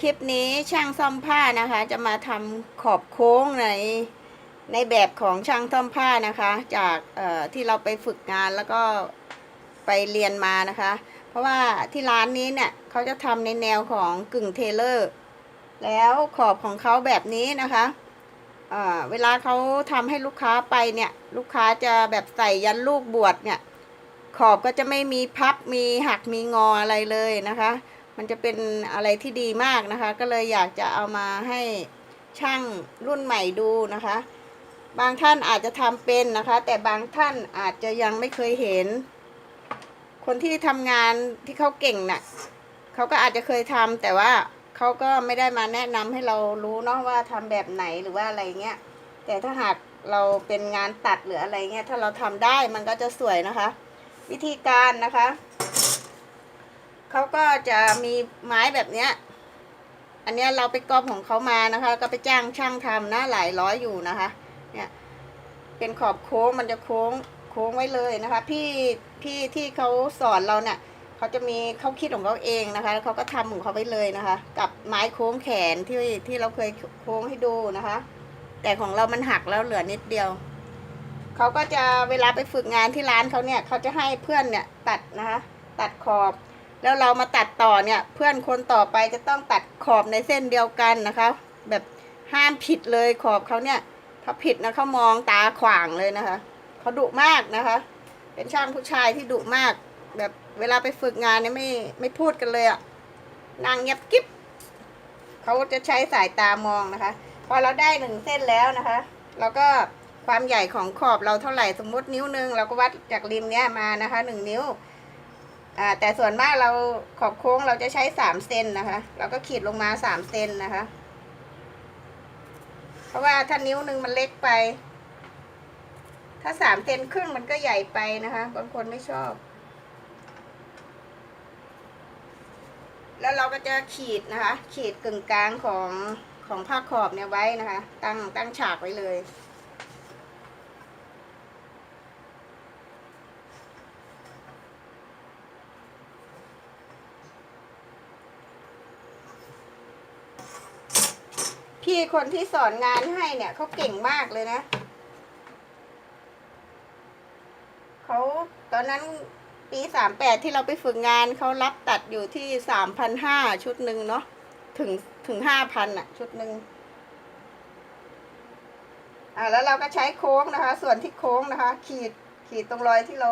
คลิปนี้ช่างซ่อมผ้านะคะ จะมาทำขอบโค้งในในแบบของช่างซ่อมผ้านะคะ จากที่เราไปฝึกงานแล้วก็ไปเรียนมานะคะ เพราะว่าที่ร้านนี้เนี่ยเขาจะทำในแนวของกึ่งเทเลอร์ แล้วขอบของเขาแบบนี้นะคะเเวลาเขาทำให้ลูกค้าไปเนี่ย ลูกค้าจะแบบใส่ยันลูกบวชเนี่ย ขอบก็จะไม่มีพับมีหักมีงออะไรเลยนะคะ มันจะเป็นอะไรที่ดีมากนะคะ ก็เลยอยากจะเอามาให้ช่างรุ่นใหม่ดูนะคะ บางท่านอาจจะทำเป็นนะคะ แต่บางท่านอาจจะยังไม่เคยเห็น คนที่ทำงานที่เขาเก่งน่ะเขาก็อาจจะเคยทำแต่ว่าเขาก็ไม่ได้มาแนะนำให้เรารู้เนาะว่าทำแบบไหนหรือว่าอะไรเงี้ย แต่ถ้าหากเราเป็นงานตัดหรืออะไรเงี้ยถ้าเราทำได้มันก็จะสวยนะคะ วิธีการนะคะ เขาก็จะมีไม้แบบเนี้ย อันเนี้ยเราไปก๊อปของเขามานะคะก็ไปจ้างช่างทำนะหลายร้อยอยู่นะคะ เนี่ยเป็นขอบโค้งมันจะโค้งโค้งไว้เลยนะคะ พี่พี่ที่เขาสอนเราเนี่ยเขาจะมีเขาคิดของเขาเองนะคะแล้วเขาก็ทำของเขาไปเลยนะคะ กับไม้โค้งแขนที่ที่เราเคยโค้งให้ดูนะคะ แต่ของเรามันหักแล้วเหลือนิดเดียวเขาก็จะเวลาไปฝึกงานที่ร้านเขาเนี่ยเขาจะให้เพื่อนเนี่ยตัดนะคะ ตัดขอบ แล้วเรามาตัดต่อเนี่ย เพื่อนคนต่อไปจะต้องตัดขอบในเส้นเดียวกันนะคะ แบบห้ามผิดเลยขอบเขาเนี่ยถ้าผิดนะเขามองตาขวางเลยนะคะเขาดุมากนะคะ เป็นช่างผู้ชายที่ดุมาก แบบเวลาไปฝึกงานเนี่ยไม่ไม่พูดกันเลยอะนางเงียบกิ๊บเขาจะใช้สายตามองนะคะ พอเราได้หนึ่งเส้นแล้วนะคะเราก็ความใหญ่ของขอบเราเท่าไหร่สมมตินิ้วหนึ่งเราก็วัดจากริมเนี้ยมานะคะหนึ่งนิ้ว อ่าแต่ส่วนมากเราขอบโค้งเราจะใช้สามเซนนะคะ เราก็ขีดลงมาสามเซนนะคะ เพราะว่าถ้านิ้วหนึ่งมันเล็กไป ถ้าสามเซนครึ่งมันก็ใหญ่ไปนะคะ บางคนไม่ชอบ แล้วเราก็จะขีดนะคะ ขีดกึ่งกลางของของผ้าขอบเนี่ยไว้นะคะ ตั้งตั้งฉากไว้เลย พี่คนที่สอนงานให้เนี่ยเขาเก่งมากเลยนะเขาตอนนั้นปีสามแปดที่เราไปฝึกงานเขารับตัดอยู่ที่สามพันห้าชุดหนึ่งเนาะถึงถึงห้าพันอะชุดหนึ่งอ่าแล้วเราก็ใช้โค้งนะคะ ส่วนที่โค้งนะคะ ขีดขีดตรงรอยที่เรา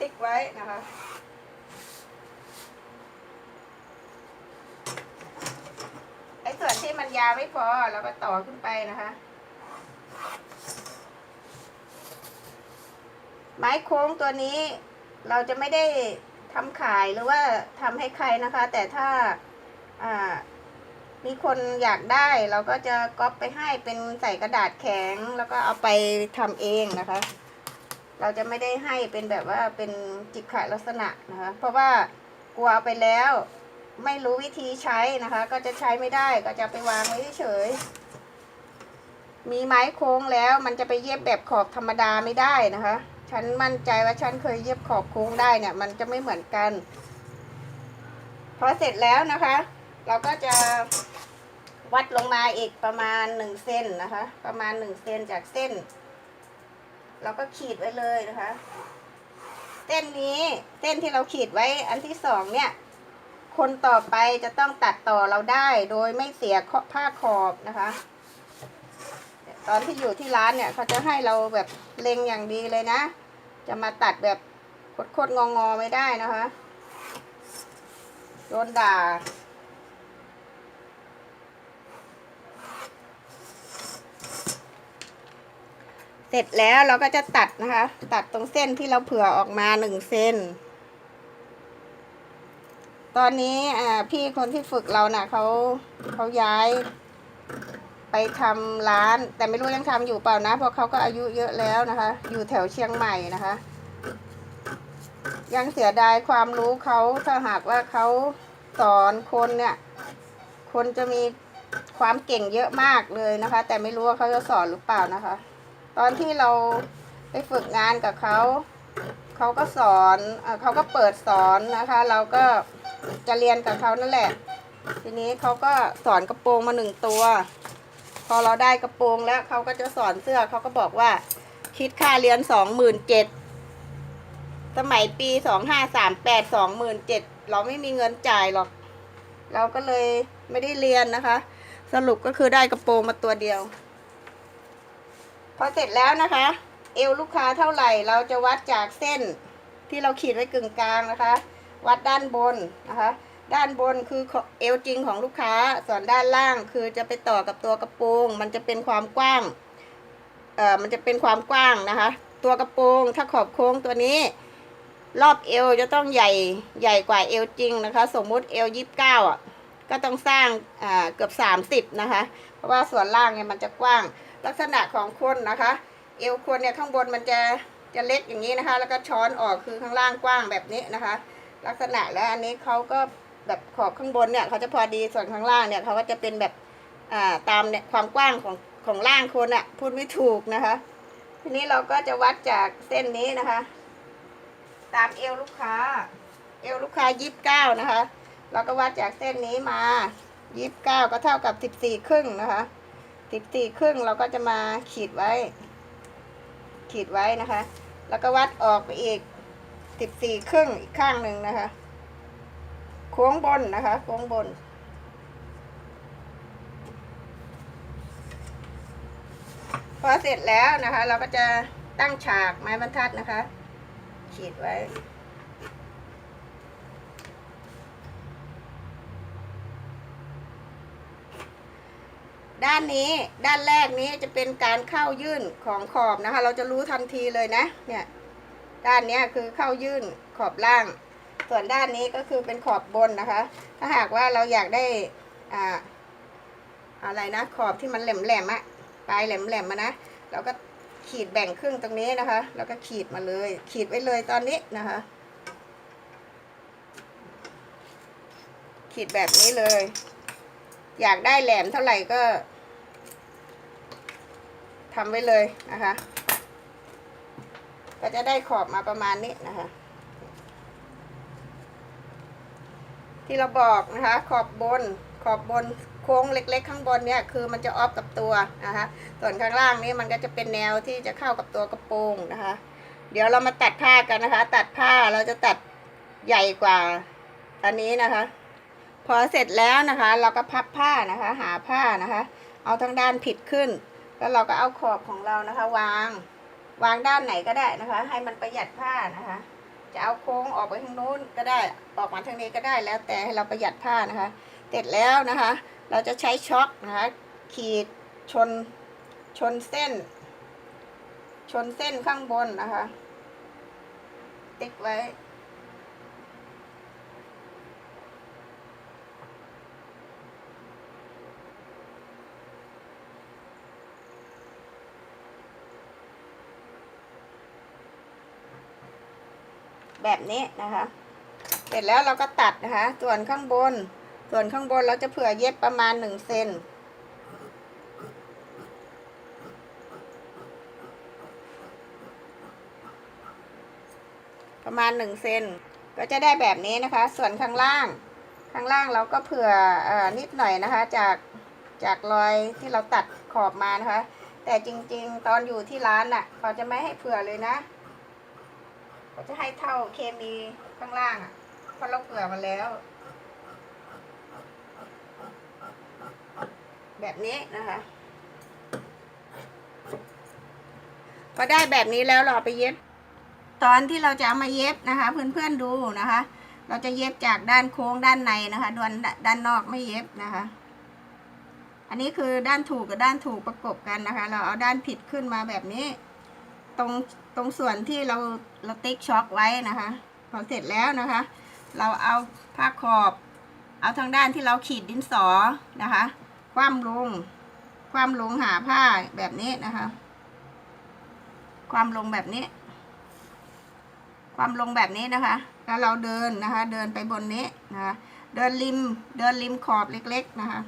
ติ๊กไว้นะคะ ไอ้ ส่วนที่มันยาวไม่พอเราก็ต่อขึ้นไปนะคะ ไม้โค้งตัวนี้ เราจะไม่ได้ทำขายหรือว่าทำให้ใครนะคะ แต่ถ้ามีคนอยากได้เราก็จะก๊อปไปให้เป็นใส่กระดาษแข็ง แล้วก็เอาไปทำเองนะคะ เราจะไม่ได้ให้เป็นแบบว่าเป็นจิกขายลักษณะนะคะ เพราะว่ากลัวเอาไปแล้ว ไม่รู้วิธีใช้นะคะ ก็จะใช้ไม่ได้ก็จะไปวางไว้เฉย มีไม้โค้งแล้วมันจะไปเย็บแบบขอบธรรมดาไม่ได้นะคะ ฉันมั่นใจว่าฉันเคยเย็บขอบโค้งได้เนี่ย มันจะไม่เหมือนกัน พอเสร็จแล้วนะคะ เราก็จะวัดลงมาอีกประมาณหนึ่งเซนนะคะ ประมาณหนึ่งเซนจากเส้น เราก็ขีดไว้เลยนะคะ เส้นนี้เส้นที่เราขีดไว้อันที่สองเนี่ย คนต่อไปจะต้องตัดต่อเราได้โดยไม่เสียผ้าขอบนะคะ ตอนที่อยู่ที่ร้านเนี่ยเขาจะให้เราแบบเล็งอย่างดีเลยนะ จะมาตัดแบบโคตรงอๆไม่ได้นะคะโดนด่าเสร็จแล้วเราก็จะตัดนะคะ ตัดตรงเส้นที่เราเผื่อออกมาหนึ่งเส้น ตอนนี้พี่คนที่ฝึกเราน่ะเขาเขาย้าย ไปทำร้าน แต่ไม่รู้ยังทำอยู่เปล่านะเพราะเขาก็อายุเยอะแล้วนะคะ อยู่แถวเชียงใหม่นะคะ ยังเสียดายความรู้เขาถ้าหากว่าเขาสอนคนเนี่ย คนจะมีความเก่งเยอะมากเลยนะคะ แต่ไม่รู้ว่าเขาจะสอนหรือเปล่านะคะ ตอนที่เราไปฝึกงานกับเขาเขาก็สอนอเขาก็เปิดสอนนะคะ เราก็ จะเรียนกับเขานั่นแหละ ทีนี้เขาก็สอนกระโปรงมาหนึ่งตัว พอเราได้กระโปรงแล้วเขาก็จะสอนเสื้อเขาก็บอกว่า คิดค่าเรียนสองหมื่นเจ็ดสมัยปีสองห้าสามแปดสองหมื่นเจ็ดเราไม่มีเงินจ่ายหรอก เราก็เลยไม่ได้เรียนนะคะ สรุปก็คือได้กระโปรงมาตัวเดียว พอเสร็จแล้วนะคะ เอวลูกค้าเท่าไหร่ เราจะวัดจากเส้นที่เราขีดไว้กึ่งกลางนะคะ วัดด้านบนนะคะ ด้านบนคือเอวจริงของลูกค้า ส่วนด้านล่างคือจะไปต่อกับตัวกระโปรง มันจะเป็นความกว้าง เอ่อ มันจะเป็นความกว้างนะคะ ตัวกระโปรงถ้าขอบโค้งตัวนี้ รอบเอวจะต้องใหญ่ใหญ่กว่าเอวจริงนะคะ สมมุติเอวยี่สิบเก้าอะ ก็ต้องสร้าง อ่า เกือบสามสิบนะคะ เพราะว่าส่วนล่างเนี่ยมันจะกว้าง ลักษณะของคนนะคะ เอวคนเนี่ยข้างบนมันจะจะเล็กอย่างนี้นะคะ แล้วก็ช้อนออกคือข้างล่างกว้างแบบนี้นะคะ ลักษณะแล้วอันนี้เขาก็แบบขอบข้างบนเนี่ยเขาจะพอดีส่วนข้างล่างเนี่ยเขาก็จะเป็นแบบอ่าตามเนี่ยความกว้างของของล่างคนอะพูดไม่ถูกนะคะ ทีนี้เราก็จะวัดจากเส้นนี้นะคะ ตามเอวลูกค้า เอวลูกค้ายี่สิบเก้านะคะ เราก็วัดจากเส้นนี้มายี่สิบเก้าก็เท่ากับสิบสี่ครึ่งนะคะสิบสี่ครึ่งเราก็จะมาขีดไว้ ขีดไว้นะคะ แล้วก็วัดออกไปอีก สิบสี่ครึ่งอีกข้างหนึ่งนะคะ โค้งบนนะคะ โค้งบน พอเสร็จแล้วนะคะ เราก็จะตั้งฉากไม้บรรทัดนะคะ ขีดไว้ด้านนี้ด้านแรกนี้จะเป็นการเข้ายื่นของขอบนะคะ เราจะรู้ทันทีเลยนะ เนี่ย ด้านนี้คือเข้ายื่นขอบล่าง ส่วนด้านนี้ก็คือเป็นขอบบนนะคะ ถ้าหากว่าเราอยากได้อ่าอะไรนะ ขอบที่มันแหลมๆอะปลายแหลมๆมานะเราก็ขีดแบ่งครึ่งตรงนี้นะคะ แล้วก็ขีดมาเลย ขีดไว้เลยตอนนี้นะคะ ขีดแบบนี้เลย อยากได้แหลมเท่าไหร่ก็ทำไว้เลยนะคะ ก็จะได้ขอบมาประมาณนี้นะคะ ที่เราบอกนะคะ ขอบบนขอบบนโค้งเล็ก ๆ ข้างบนเนี่ยคือมันจะออฟกับตัวนะคะส่วนข้างล่างนี้มันก็จะเป็นแนวที่จะเข้ากับตัวกระโปรงนะคะ เดี๋ยวเรามาตัดผ้ากันนะคะ ตัดผ้าเราจะตัดใหญ่กว่าอันนี้นะคะ พอเสร็จแล้วนะคะ เราก็พับผ้านะคะ หาผ้านะคะ เอาทั้งด้านผิดขึ้น แล้วเราก็เอาขอบของเรานะคะ วาง วางด้านไหนก็ได้นะคะ ให้มันประหยัดผ้านะคะ จะเอาโค้งออกไปทางนู้นก็ได้ออกมาทางนี้ก็ได้แล้วแต่ให้เราประหยัดผ้านะคะ เสร็จแล้วนะคะ เราจะใช้ช็อคนะคะ ขีดชนชนเส้น ชนเส้นข้างบนนะคะ ติ๊กไว้ แบบนี้นะคะ เสร็จแล้วเราก็ตัดนะคะ ส่วนข้างบน ส่วนข้างบนเราจะเผื่อเย็บประมาณหนึ่งเซนประมาณหนึ่งเซนก็จะได้แบบนี้นะคะ ส่วนข้างล่าง ข้างล่างเราก็เผื่ออนิดหน่อยนะคะ จากจากรอยที่เราตัดขอบมานะคะ แต่จริง ๆ ตอนอยู่ที่ร้านน่ะเขาจะไม่ให้เผื่อเลยนะ เขาจะให้เท่าเคมีข้างล่างอะเพราะเราเผื่อมาแล้ว แบบนี้นะคะพอได้แบบนี้แล้วเราเอาไปเย็บ ตอนที่เราจะเอามาเย็บนะคะ เพื่อนๆดูนะคะ เราจะเย็บจากด้านโค้งด้านในนะคะด้านด้านนอกไม่เย็บนะคะ อันนี้คือด้านถูกกับด้านถูกประกบกันนะคะ เราเอาด้านผิดขึ้นมาแบบนี้ ตรง ตรงส่วนที่เราเราติ๊กช็อคไว้นะคะ พอเสร็จแล้วนะคะ เราเอาผ้าขอบ เอาทางด้านที่เราขีดดินสอนะคะ คว่ำลง คว่ำลงหาผ้าแบบนี้นะคะ ความลงแบบนี้ ความลงแบบนี้นะคะ แล้วเราเดินนะคะ เดินไปบนนี้นะคะ เดินริม เดินริมขอบเล็ก ๆ นะคะ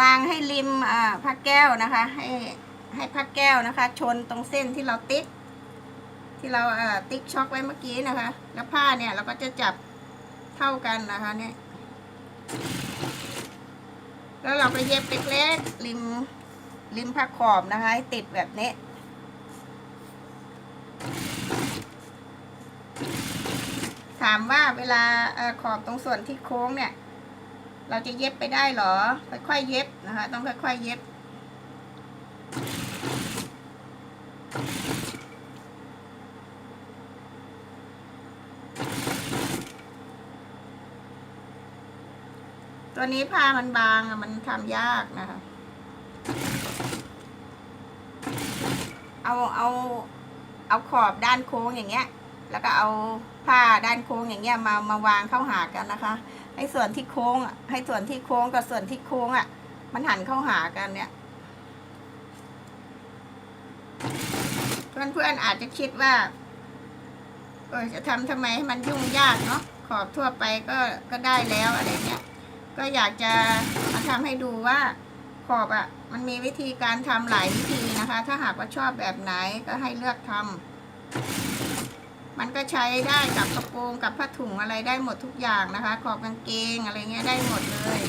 วางให้ริมผ้าแก้วนะคะ ให้ให้ผ้าแก้วนะคะ ชนตรงเส้นที่เราติ๊ก ที่เราติ๊กช็อกไว้เมื่อกี้นะคะ แล้วผ้าเนี่ยเราก็จะจับเท่ากันนะคะเนี่ยแล้วเราก็เย็บเล็กๆริมริมผ้าขอบนะคะ ให้ติดแบบนี้ถามว่าเวลาขอบตรงส่วนที่โค้งเนี่ย เราจะเย็บไปได้หรอ ค่อยๆเย็บนะคะ ต้องค่อยๆเย็บ ตัวนี้ผ้ามันบางมันทำยากนะคะ เอาเอาเอาขอบด้านโค้งอย่างเงี้ย แล้วก็เอาผ้าด้านโค้งอย่างเงี้ยมามาวางเข้าหากันนะคะ ให้ส่วนที่โค้งให้ส่วนที่โค้งกับส่วนที่โค้งอะ มันหันเข้าหากันเนี่ยเพื่อนๆอาจจะคิดว่าเออจะทำทำไมให้มันยุ่งยากเนาะขอบทั่วไปก็ก็ได้แล้วอะไรเงี้ย ก็อยากจะมาทำให้ดูว่าขอบอะ่ะมันมีวิธีการทำหลายวิธีนะคะ ถ้าหากว่าชอบแบบไหนก็ให้เลือกทำ มันก็ใช้ได้กับกระโปรงกับผ้าถุงอะไรได้หมดทุกอย่างนะคะ ขอบกางเกงอะไรเงี้ยได้หมดเลย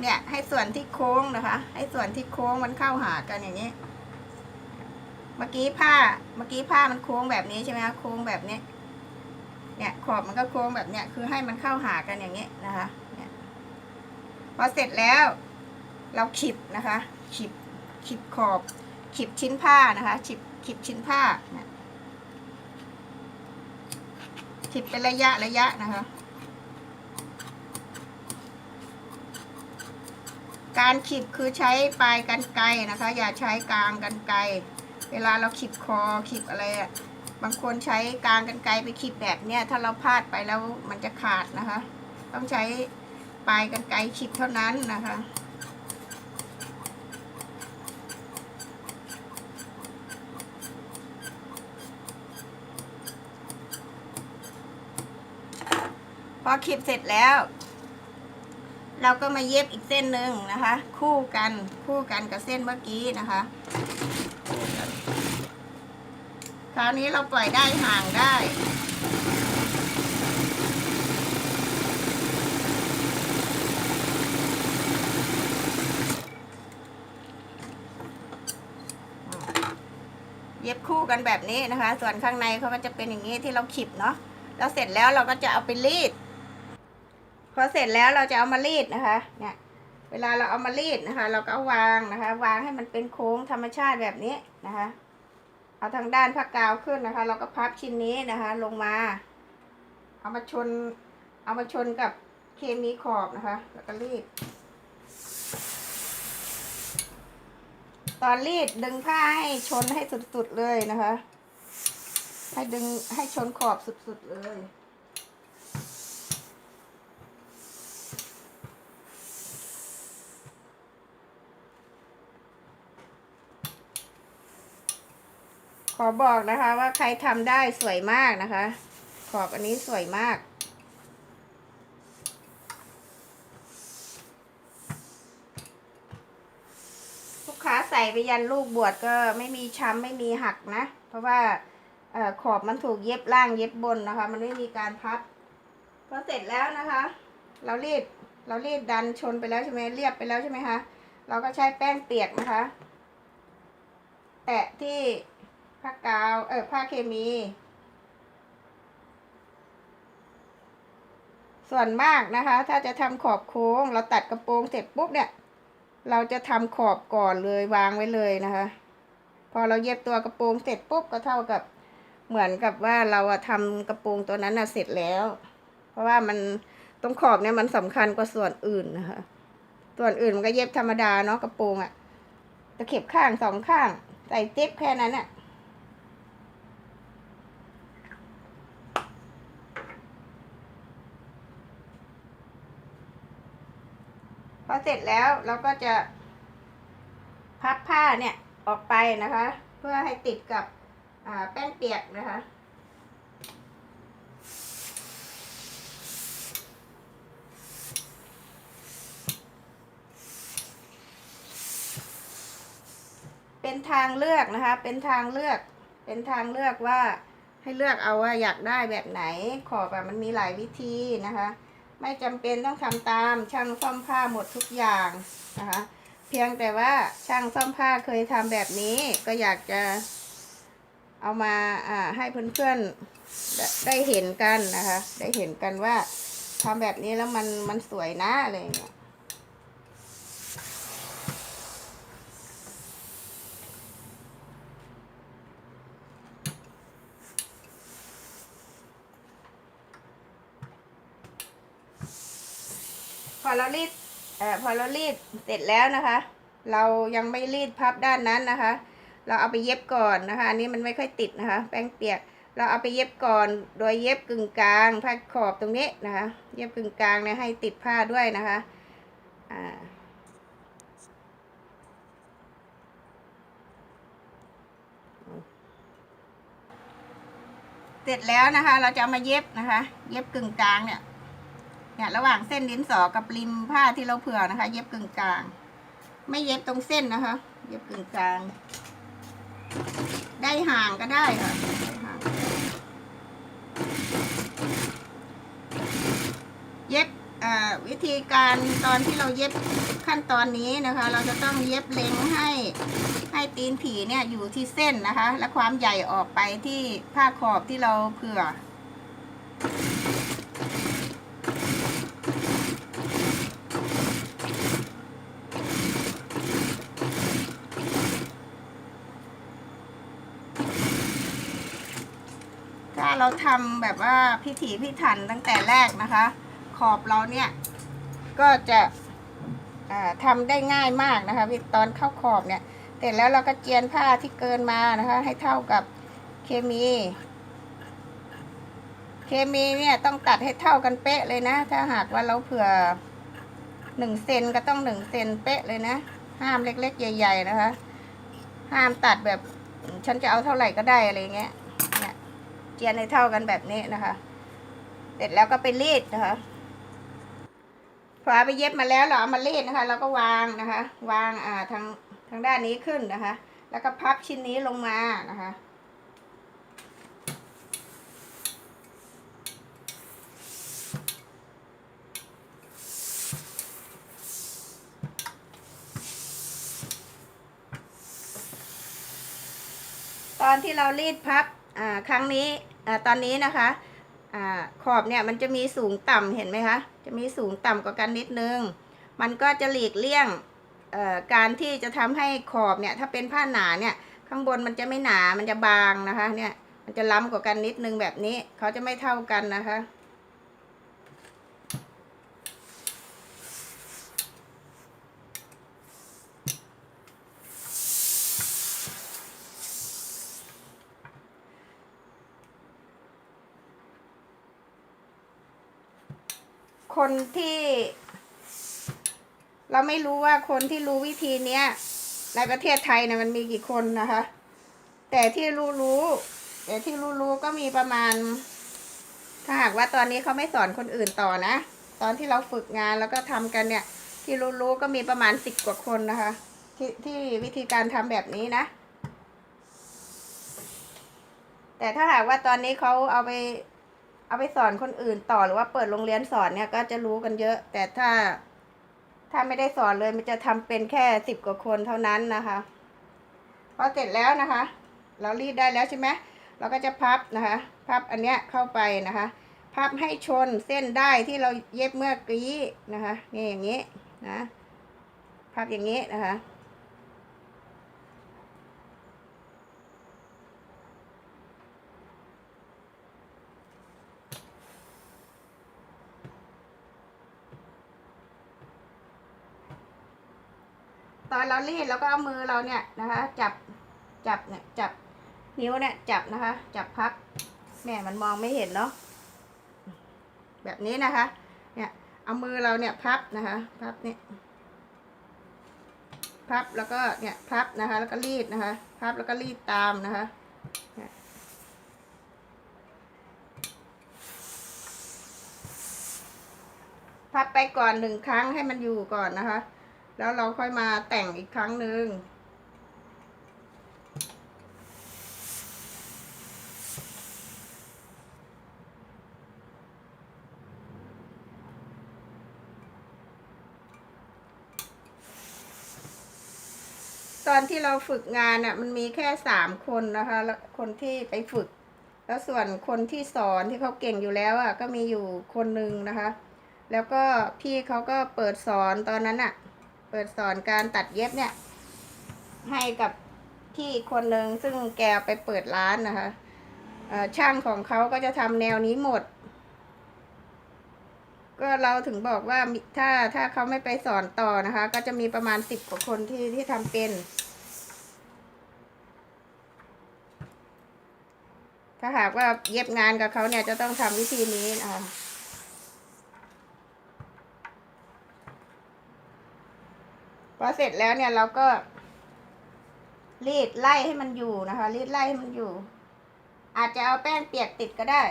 เนี่ยให้ส่วนที่โค้งนะคะ ให้ส่วนที่โค้งมันเข้าหากันอย่างนี้ เมื่อกี้ผ้าเมื่อกี้ผ้ามันโค้งแบบนี้ใช่ไหมคะโค้งแบบนี้ เนี่ยขอบมันก็โค้งแบบเนี้ยคือให้มันเข้าหากันอย่างนี้นะคะ เนี่ยพอเสร็จแล้ว เราขีบนะคะขีบ ขีบขอบขีบชิ้นผ้านะคะขีบขีบชิ้นผ้าเนี่ยขีบเป็นระยะระยะนะคะ การขีบคือใช้ปลายกันไกนะคะ อย่าใช้กลางกันไกเวลาเราขีบคอขีบอะไรอะบางคนใช้กลางกันไกไปขีบแบบเนี้ยถ้าเราพลาดไปแล้วมันจะขาดนะคะ ต้องใช้ปลายกันไกขีบเท่านั้นนะคะ พอขีบเสร็จแล้ว เราก็มาเย็บอีกเส้นหนึ่งนะคะ คู่กันคู่กันกับเส้นเมื่อกี้นะคะคู่กันคราวนี้เราปล่อยได้ห่างได้เย็บคู่กันแบบนี้นะคะ ส่วนข้างในเขาก็จะเป็นอย่างนี้ที่เราขีบเนาะ แล้วเสร็จแล้วเราก็จะเอาไปรีด พอเสร็จแล้วเราจะเอามารีดนะคะ เนี่ย เวลาเราเอามารีดนะคะ เราก็วางนะคะ วางให้มันเป็นโค้งธรรมชาติแบบนี้นะคะ เอาทางด้านผ้ากาวขึ้นนะคะ เราก็พับชิ้นนี้นะคะ ลงมา เอามาชน เอามาชนกับเคมีขอบนะคะ แล้วก็รีด ตอนรีดดึงผ้าให้ชนให้สุดๆเลยนะคะ ให้ดึงให้ชนขอบสุดๆเลย ขอบอกนะคะว่าใครทำได้สวยมากนะคะ ขอบอันนี้สวยมาก ลูกค้าใส่ไปยันลูกบวชก็ไม่มีช้ำไม่มีหักนะ เพราะว่าอขอบมันถูกเย็บล่างเย็บบนนะคะ มันไม่มีการพับพอเสร็จแล้วนะคะ เรารีดเรารีดดันชนไปแล้วใช่ไหมเรียบไปแล้วใช่ไหมคะเราก็ใช้แป้งเปียกนะคะ แตะที่ ผ้ากาว เออผ้าเคมี ส่วนมากนะคะ ถ้าจะทำขอบโค้ง เราตัดกระโปรงเสร็จปุ๊บเนี่ย เราจะทำขอบก่อนเลยวางไว้เลยนะคะ พอเราเย็บตัวกระโปรงเสร็จปุ๊บก็เท่ากับเหมือนกับว่าเราอะทำกระโปรงตัวนั้นอะเสร็จแล้ว เพราะว่ามันตรงขอบเนี่ยมันสำคัญกว่าส่วนอื่นนะคะ ส่วนอื่นมันก็เย็บธรรมดาเนาะกระโปรงอะตะเข็บข้างสองข้าง ใส่เจ็บแค่นั้นอะ เสร็จแล้วเราก็จะ พับผ้าเนี่ยออกไปนะคะ เพื่อให้ติดกับแป้งเปียกนะคะ เป็นทางเลือกนะคะ เป็นทางเลือก เป็นทางเลือกว่าให้เลือกเอาว่าอยากได้แบบไหน ขอบแบบมันมีหลายวิธีนะคะ ไม่จำเป็นต้องทำตามช่างซ่อมผ้าหมดทุกอย่างนะคะเพียงแต่ว่าช่างซ่อมผ้าเคยทำแบบนี้ก็อยากจะเอามาอ่าให้เพื่อนๆได้ได้เห็นกันนะคะ ได้เห็นกันว่าทำแบบนี้แล้วมันมันสวยนะอะไรอย่างเงี้ย เรารีดเอ่อพอเรารีดเสร็จแล้วนะคะ เรายังไม่รีดพับด้านนั้นนะคะ เราเอาไปเย็บก่อนนะคะ อันนี้มันไม่ค่อยติดนะคะ แป้งเปียก เราเอาไปเย็บก่อนโดยเย็บกึ่งกลางผ้าขอบตรงนี้นะคะ เย็บกึ่งกลางเนี่ยให้ติดผ้าด้วยนะคะอ่าเสร็จแล้วนะคะ เราจะมาเย็บนะคะ เย็บกึ่งกลางเนี่ย เนี่ยระหว่างเส้นลิ้นสอกับริมผ้าที่เราเผื่อนะคะ เย็บกึ่งกลาง ไม่เย็บตรงเส้นนะคะ เย็บกึ่งกลาง ได้ห่างก็ได้ค่ะเย็บวิธีการตอนที่เราเย็บขั้นตอนนี้นะคะ เราจะต้องเย็บเล็งให้ให้ตีนผีเนี่ยอยู่ที่เส้นนะคะ และความใหญ่ออกไปที่ผ้าขอบที่เราเผื่อ เราทำแบบว่าพิถีพิถันตั้งแต่แรกนะคะ ขอบเราเนี่ย ก็จะอ่าทำได้ง่ายมากนะคะพี่ตอนเข้าขอบเนี่ยเสร็จแล้วเราก็เจียนผ้าที่เกินมานะคะ ให้เท่ากับเคมี เคมีเนี่ยต้องตัดให้เท่ากันเป๊ะเลยนะ ถ้าหากว่าเราเผื่อหนึ่งเซนก็ต้องหนึ่งเซนเป๊ะเลยนะ ห้ามเล็กๆ ใหญ่ ๆ นะคะ ห้ามตัดแบบฉันจะเอาเท่าไหร่ก็ได้อะไรเงี้ย จียนให้เท่ากันแบบนี้นะคะ เสร็จแล้วก็ไปรีดนะคะพอเอาไปเย็บมาแล้วเราเอามารีดนะคะ เราก็วางนะคะ วางอ่าทางทางด้านนี้ขึ้นนะคะ แล้วก็พับชิ้นนี้ลงมานะคะตอนที่เรารีดพับ อ่า ครั้งนี้ ตอนนี้นะคะอขอบเนี่ยมันจะมีสูงต่ำเห็นไหมคะจะมีสูงต่ำกว่ากันนิดนึง มันก็จะหลีกเลี่ยงการที่จะทำให้ขอบเนี่ยถ้าเป็นผ้าหนาเนี่ยข้างบนมันจะไม่หนามันจะบางนะคะเนี่ยมันจะล้ำกว่ากันนิดนึงแบบนี้เขาจะไม่เท่ากันนะคะ คนที่ เราไม่รู้ว่าคนที่รู้วิธีเนี้ย ในประเทศไทยเนี่ยมันมีกี่คนนะคะ แต่ที่รู้รู้แต่ที่รู้รู้ก็มีประมาณ ถ้าหากว่าตอนนี้เขาไม่สอนคนอื่นต่อนะ ตอนที่เราฝึกงานแล้วก็ทำกันเนี่ย ที่รู้รู้ก็มีประมาณสิบกว่าคนนะคะ ที่ที่วิธีการทำแบบนี้นะแต่ถ้าหากว่าตอนนี้เขาเอาไป เอาไปสอนคนอื่นต่อหรือว่าเปิดโรงเรียนสอนเนี่ยก็จะรู้กันเยอะ แต่ถ้า ถ้าไม่ได้สอนเลยมันจะทำเป็นแค่สิบกว่าคนเท่านั้นนะคะพอเสร็จแล้วนะคะ เรารีดได้แล้วใช่ไหมเราก็จะพับนะคะ พับอันเนี้ยเข้าไปนะคะ พับให้ชนเส้นได้ที่เราเย็บเมื่อกี้นะคะนี่อย่างนี้นะพับอย่างนี้นะคะ ตอนเรารีดเราก็เอามือเราเนี่ยนะคะ จับจับเนี่ยจับนิ้วเนี่ยจับนะคะ จับพับแม่มันมองไม่เห็นเนาะแบบนี้นะคะ เนี่ยเอามือเราเนี่ยพับนะคะพับเนี่ยพับแล้วก็เนี่ยพับนะคะ แล้วก็รีดนะคะ พับแล้วก็รีดตามนะคะพับไปก่อนหนึ่งครั้งให้มันอยู่ก่อนนะคะ แล้วเราค่อยมาแต่งอีกครั้งหนึ่งตอนที่เราฝึกงานน่ะมันมีแค่สามคนนะคะคนที่ไปฝึก แล้วส่วนคนที่สอนที่เขาเก่งอยู่แล้วอะก็มีอยู่คนหนึ่งนะคะ แล้วก็พี่เขาก็เปิดสอนตอนนั้นอะ เปิดสอนการตัดเย็บเนี่ย ให้กับพี่คนหนึ่งซึ่งแกไปเปิดร้านนะคะช่างของเขาก็จะทำแนวนี้หมด ก็เราถึงบอกว่าถ้าถ้าเขาไม่ไปสอนต่อนะคะ ก็จะมีประมาณสิบกว่าคนที่ที่ทำเป็น ถ้าหากว่าเย็บงานกับเขาเนี่ยจะต้องทำวิธีนี้นะคะพ อเสร็จแล้วเนี่ยเราก็ รีดไล่ให้มันอยู่นะคะ รีดไล่ให้มันอยู่ อาจจะเอาแป้งเปียกติดก็ได้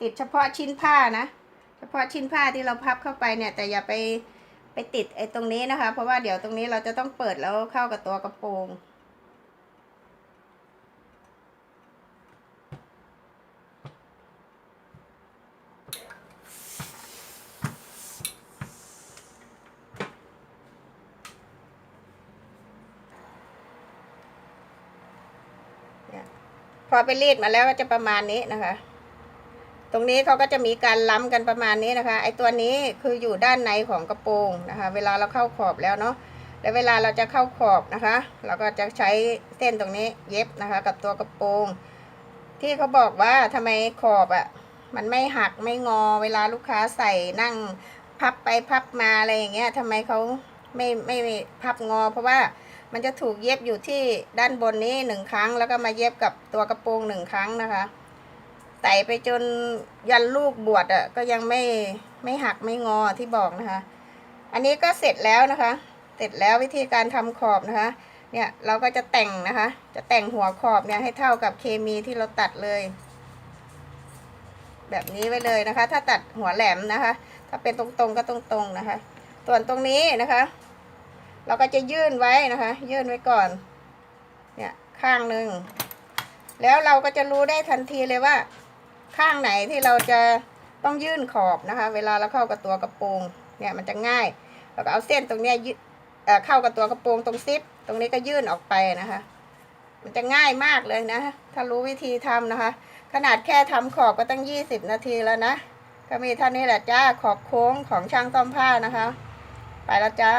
ติดเฉพาะชิ้นผ้านะ เฉพาะชิ้นผ้าที่เราพับเข้าไปเนี่ย แต่อย่าไปไปติดไอ้ตรงนี้นะคะ เพราะว่าเดี๋ยวตรงนี้เราจะต้องเปิดแล้วเข้ากับตัวกระโปรง พอไปรีดมาแล้วก็จะประมาณนี้นะคะ ตรงนี้เขาก็จะมีการล้ำกันประมาณนี้นะคะ ไอ้ตัวนี้คืออยู่ด้านในของกระโปรงนะคะ เวลาเราเข้าขอบแล้วเนาะแล้วเวลาเราจะเข้าขอบนะคะ เราก็จะใช้เส้นตรงนี้เย็บนะคะ กับตัวกระโปรง ที่เขาบอกว่าทำไมขอบอะ่ะมันไม่หักไม่งอเวลาลูกค้าใส่นั่งพับไปพับมาอะไรอย่างเงี้ยทำไมเขาไม่ไม่ไม่พับงอเพราะว่า มันจะถูกเย็บอยู่ที่ด้านบนนี้หนึ่งครั้ง แล้วก็มาเย็บกับตัวกระโปรงหนึ่งครั้งนะคะใส่ไปจนยันลูกบวชอะก็ยังไม่ไม่หักไม่งอที่บอกนะคะ อันนี้ก็เสร็จแล้วนะคะ เสร็จแล้ววิธีการทำขอบนะคะ เนี่ยเราก็จะแต่งนะคะ จะแต่งหัวขอบเนี่ยให้เท่ากับเคมีที่เราตัดเลย แบบนี้ไว้เลยนะคะ ถ้าตัดหัวแหลมนะคะ ถ้าเป็นตรงๆก็ตรงๆนะคะ ส่วนตรงนี้นะคะ เราก็จะยื่นไว้นะคะ ยื่นไว้ก่อน เนี่ยข้างหนึ่ง แล้วเราก็จะรู้ได้ทันทีเลยว่า ข้างไหนที่เราจะต้องยื่นขอบนะคะ เวลาเราเข้ากับตัวกระโปรง เนี่ยมันจะง่าย เราก็เอาเส้นตรงเนี้ยึดเอ่อเข้ากับตัวกระโปรงตรงซิป ตรงนี้ก็ยื่นออกไปนะคะ มันจะง่ายมากเลยนะ ถ้ารู้วิธีทำนะคะ ขนาดแค่ทำขอบก็ตั้งยี่สิบนาทีแล้วนะ ก็มีเท่านี้แหละจ้า ขอบโค้งของช่างซ่อมผ้านะคะ ไปแล้วจ้า